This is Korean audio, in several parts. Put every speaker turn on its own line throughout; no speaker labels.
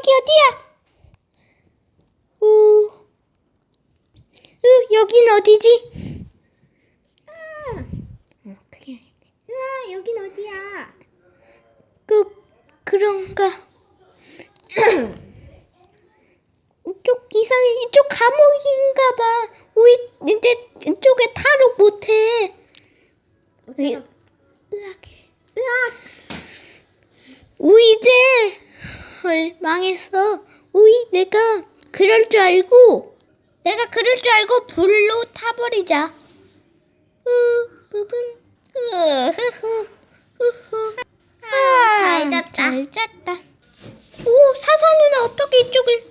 여기 어디야? 우, 으, 여긴 어디지? 아, 어,
으아, 여긴 어디야?
그 그런가? 이쪽 이상해 이쪽 감옥인가 봐. 우리 이제 이쪽에 타로 못해. 으, 으악해.
으악!
우이 이제 헐 망했어. 우이 내가 그럴 줄 알고 내가 그럴 줄 알고 불로 타버리자. 으.
아, 잘 잤다.
잘 잤다. 오 사사 누나 어떻게 이쪽을?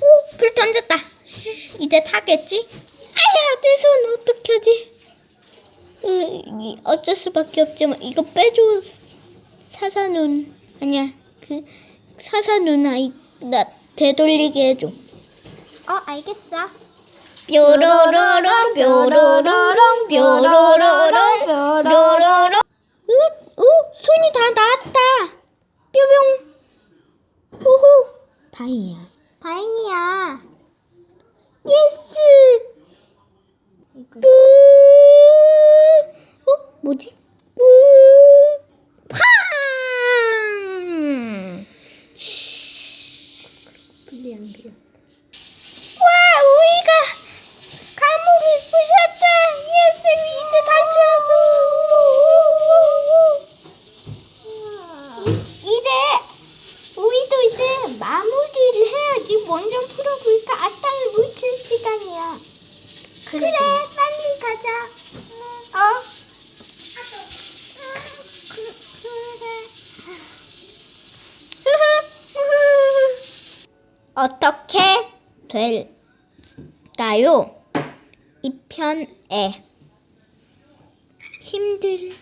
오 불 던졌다. 이제 타겠지? 아야 내 손 어떡하지? 으, 이- 어쩔 수밖에 없지만 이거 빼줘 사사눈 아니야 그 사사누나 이- 나 되돌리게 해줘
어, 알겠어.
뾰로로롱 뾰로로롱 뾰로로롱 뾰로로롱 으, 오 손이 다 나왔다 뾰뿅 후후 다행이야
다행이야.
예스. 뿌 어? 뭐지? 마무리를 해야지. 원전 풀어볼까? 아따를 묻힐 시간이야. 그래, 빨리 가자. 어? 그, 그래. 어떻게 될까요? 이 편에 힘들